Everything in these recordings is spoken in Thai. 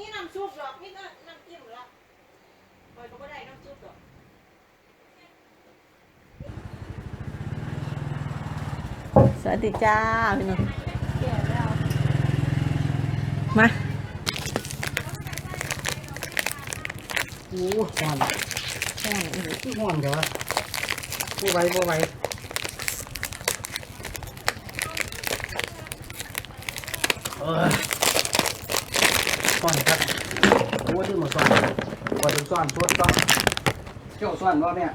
นี่น้ำซุปหรอกนี่ก็น้ำจิ้มหรอกคอยก็ไม่ได้น้ำซุปหรอกสวัสดีจ้าพี่น้องแก่แล้วมาโอ้ห่อนแห้งอีกที่ห่อนเดี๋ยวว่าบ่ไหวบ่ไหวเออ ซ่อนครับโอ้ที่หมดซ่อนว่าถึงซ่อนชดต้องเจ้าซ่อนบ่เนี่ย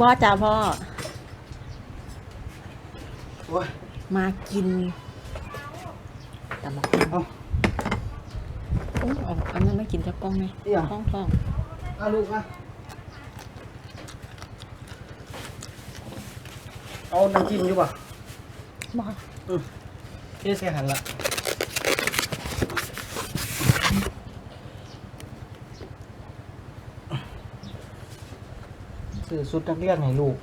บ่จ้าพ่อ โอ้ยมากินตำบักเอาหุ่งเอาอันนั้นไม่กินจะกล้องไหมเอี่ยงท้องท้องเอาลูกมาเอาน้ำจิ้มอยู่ป่ะบ่เอ๊ะใส่หันละ ซื้อชุดนักเรียนให้ลูก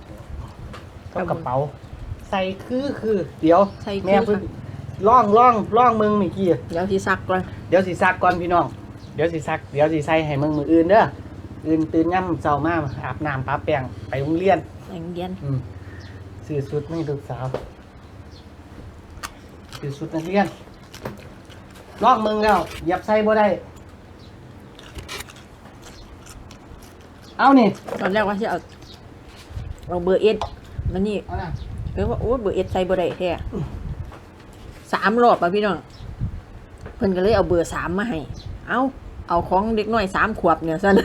กับกระเป๋า ใส่คือคือ เดี๋ยวใส่แม่คือเพิ่งค่ะล่องล่องล่องมึงเมื่อกี้เดี๋ยวที่ซักก่อนเดี๋ยวสิซักก่อนพี่น้อง เดี๋ยวสิซัก เดี๋ยวสิใส่ให้มึงมืออื่นเด้ออื่นตื่นย่ำเช้ามาอาบน้ำปะแป้งไปโรงเรียนแองเย็นอืมซื้อชุดให้ลูกสาวซื้อชุดนักเรียนล่องมึงแล้วเหยับใส่บ่ได้ เอานี่ ตอนแรกว่าจะเอา เอาเบอร์เอสแล้วนี่เอานะเออว่าโอ้เบอร์เอสใส่บ่ได้แท้สามรอบอะพี่น้องเพิ่นก็เลยเอาเบอร์สามมาให้ เอาเอาของเด็กน้อยสามขวบเนี่ยซั่น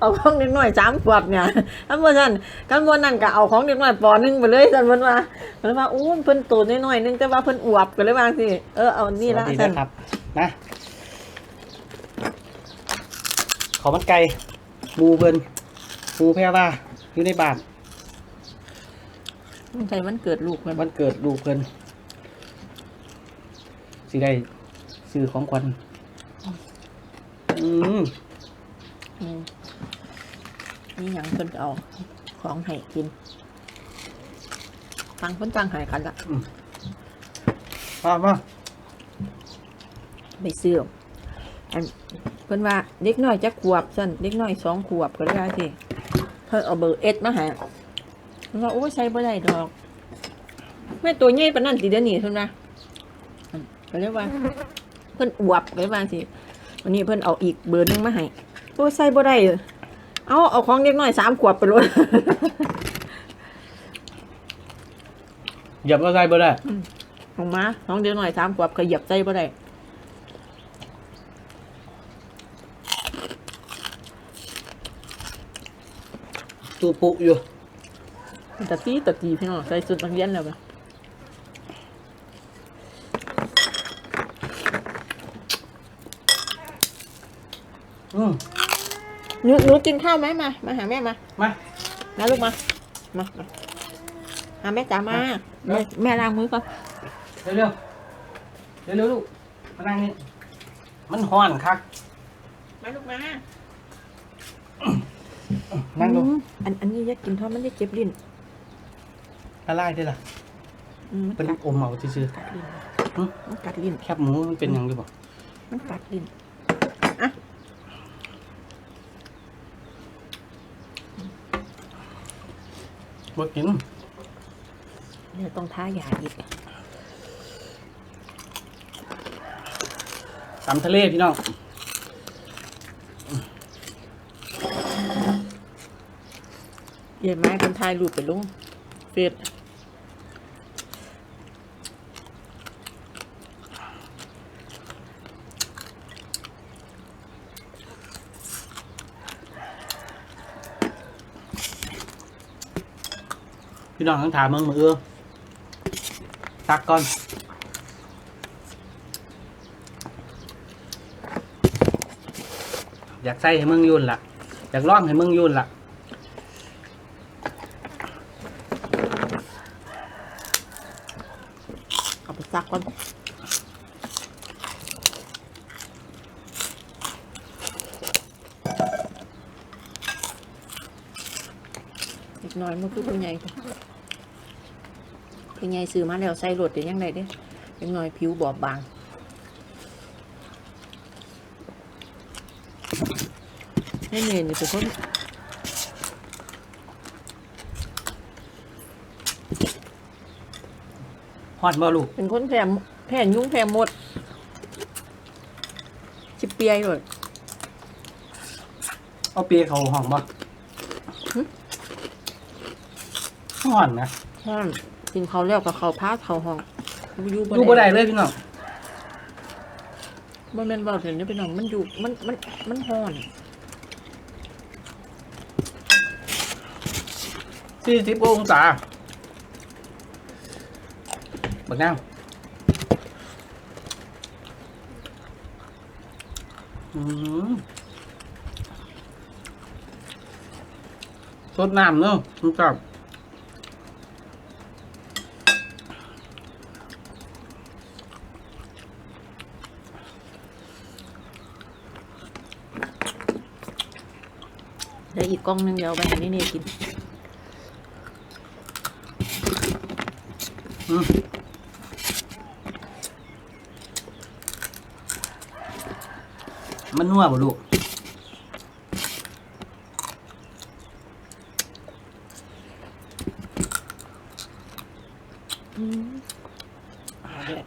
เอาของเด็กน้อยสามขวบเนี่ยทั้งหมดนั่นทั้งหมดนั่นก็เอาของเด็กน้อยปหนึ่งไปเลยซั่นเพิ่นว่าเพิ่นว่าโอ้เพิ่นโตน้อยๆนึงแต่ว่าเพิ่นอวบก็เลยว่าสิเออเอานี่ละสวัสดีซั่นนะครับนะขอมันไก่หมูเบินหมูแพรว่า อยู่ในบ้านใช่มันเกิดลูกเพิ่นวันเกิดลูกเพิ่นสิได้ซื้อของขวัญอืมอืมนี่หยังเพิ่นก็เอาของให้กินฟังเพิ่นฟังให้กันละมามาไปซื้ออันเพิ่นว่าเด็กน้อยจะขวบซั่นเด็กน้อยสองขวบก็เลยว่าสิ เพิ่นเอาเบอร์เอสมาให้เพิ่นว่าโอ้ยใช้บ่ได้ดอก แม่ตัวใหญ่ปานนั้นสิเดี๋ยวนี้เพิ่นว่าอันก็เลยว่า เพิ่นอวบก็เลยว่าสิวันนี้เพิ่นเอาอีกเบอร์หนึงมาให้โอ้ยใส่บ่ได้เอาเอาของเด็กน้อยสามขวบไปเลยเหยียบก็ใส่บ่ได้ออกมาน้องเด็กน้อยสามขวบก็เหยียบใส่บ่ได้ ตูปุอยู่ตะตีตะตีพี่น้องใส่สุดนักเรียนแล้วปะอืมหนูหนูกินข้าวไหมมา มาหาแม่มา มามาลูกมา มามาหาแม่จ๋ามาแม่แม่ล้างมือก่อนเร็วเร็วเร็วเร็วลูกมานั่งนี่มันห้อนคักมาลูกมา นั่งลงอืมอันอันนี้อยากกินทอดมันได้เจ็บลิ้นละลายได้ล่ะอืมเป็นมันกัดอมเอาซื่อ กัดลิ้นหึ มันกัดลิ้น ๆแคบหมูมันเป็นหยังหรือเปล่ามันกัดลิ้นบ่กินเดี๋ยวต้องท้ายาอีกตำทะเลพี่น้อง เย็นไหมคนไทยรูปไปลงเฟซพี่น้องทั้งถามมึงมือเอื้อตักก่อนอยากใส่ให้มึงยุ่นล่ะ อยากร้องให้มึงยุ่นล่ะอาไปซักก่อน อีกหน่อยมันคือผู้ใหญ่ค่ะผู้ใหญ่ซื้อมาแล้วใส่รถเดี๋ยวยังไงเด้อีกหน่อยผิวบอบบางให้เนยนี่เป็นคนฮอดบ่ลูกเป็นคนแพ้แพ้ยุ้งแพ้มดชิเปียเลยเอาเปียเขาห้องบ่ หึ ฮ้อนนะห้อนกินเขาวแล้วกับเขาวพาเขาห้องอยู่ดูบ่ได้เลยพี่น้องบ่แม่นบ่เห็นนี่เป็นน้องมันอยู่มันมันมันห้อน40องศาบักนาวอืมสดน้ำเนาะคุณครับ เดี๋ยว อีกกล้องนึงเดี๋ยวไปให้เนี่นี่กินมันนัวบ่ลูก อืมเอาเด้อ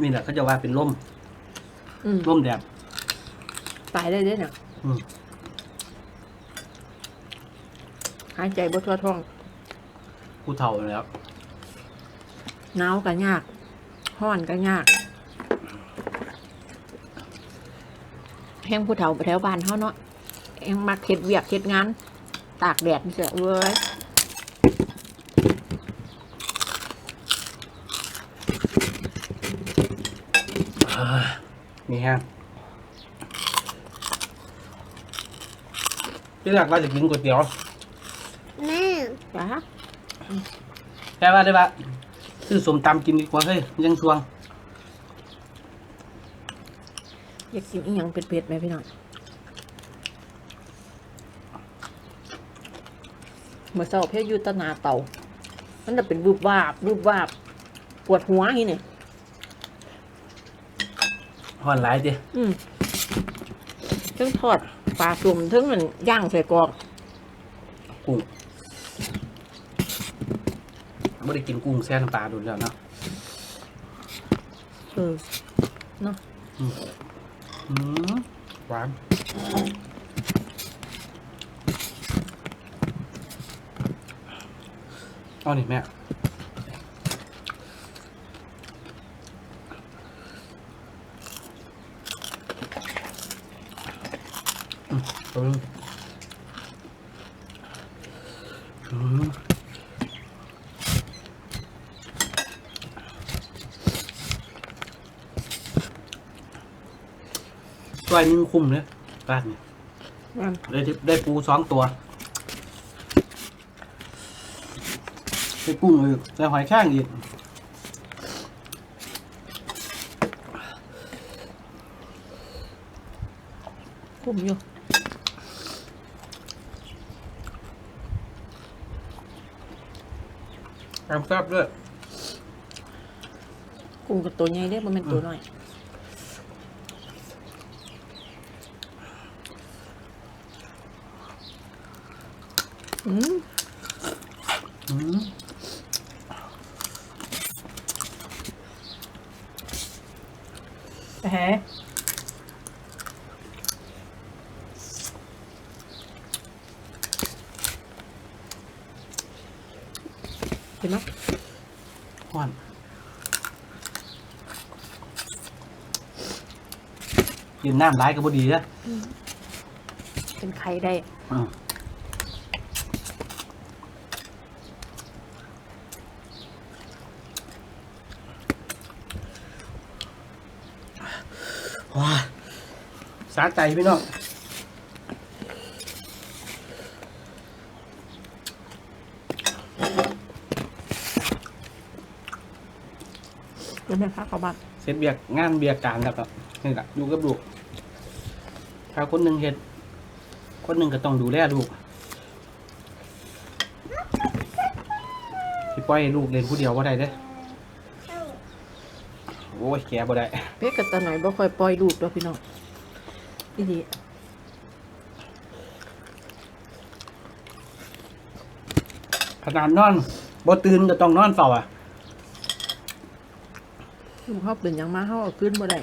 นี่ แหละเขาจะว่าเป็นล่มอืมล่มแดดตายได้เด้อน่ะอืมหายใจบ่ทั่วท้องผู้เฒ่าแล้ว หนาวก็ยากห้อนก็ยากแห้งผู้เฒ่าไปแถวบ้านเฮาเนาะแห้งมักเฮ็ดเวียกเฮ็ดงาน ตากแดดนี่เสียเว้ย มีแห้งที่แรกว่าจะกินก๋วยเตี๋ยวแม่จ้าแค่ว่าได้ปะซื้อสมตำกินดีกว่าเฮ้ยยังสวง อยากกินอีหยังเผ็ดๆไหมพี่น้องเมื่อเช้าเพ่อยู่ตะหนาเต่ามันจะเป็นวูบวาบวูบวาบ ปวดหัวอย่างนี้เนี่ย ห่อนหลายเดียอืมเทั้งทอดปลาสุ่มเทั้งมันย่างใส่กรอกกุ้งไม่ได้กินกุ้งแซ่น้ำปลาดูแล้วเนาะเออเนาะอืมหวานเอนี่แม่อืมตัวนึงอืม ตัวนี้มันคุ้มเลยร้านเนี่ยนั่นได้ทิได้ปูสองตัวได้กุ้งอีกได้หอยแข้งอีกคุ้มอยู่แซ่บแซ่บด้วยกุ้งกับตัวใหญ่เด้มันเป็นตัวน้อย อืมอืมแหมเห็นไหมหวานกินน้ำร้ายก็บ่ดีนะเป็นไข่ได้ อืม ว้าสาใจพี่น้องเดี๋ยวแม่พักเขาบ้านเสร็จเบียกงานเบียกการแล้วครับนี่แหละอยู่กับลูกถ้าคนหนึ่งเห็ด คนหนึ่งก็ต้องดูแลลูกที่ปล่อยให้ลูกเล่นผู้เดียวว่าได้เด้อ โอ้ยแกบ่ได้เพ็กกับตาหน่อยบ่ค่อยปล่อยลูกดอกพี่น้องอีดีขนาดนอนบ่ตื่นก็ต้องนอนเฝ้าอะลูกเขาเป็นหยังมาเขาเอาขึ้นบ่ได้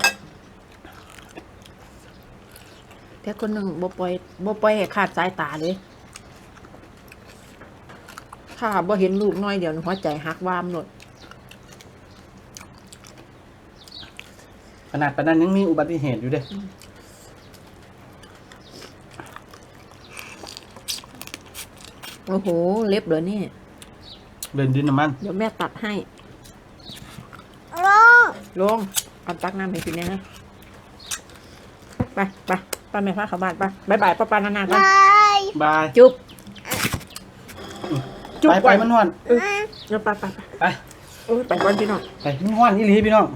แต่คนหนึ่งบ่ปล่อยบ่ปล่อยให้ขาดสายตาเลย ถ้าบ่เห็นลูกน้อยเดียวนี่หัวใจหักวามหนด ขนาดปานนั้นยังมีอุบัติเหตุอยู่เด้โอ้โห เล็บเหรอนี่ เดินดินน้ำมัน เดี๋ยวแม่ตัดให้ ลงลงเอาตักน้ำให้กินนะฮะไปไปป้าแม่พาเข้าบ้านไปบายบายป้าปานานาบไปายบาย จุ๊บ จุ๊บไปไปก่อนมันนอนเดี๋ยวไปไปไปไปโอ้ยไปก่อนพี่น้อง ไปมันฮ้อนอีหลีพี่น้องไ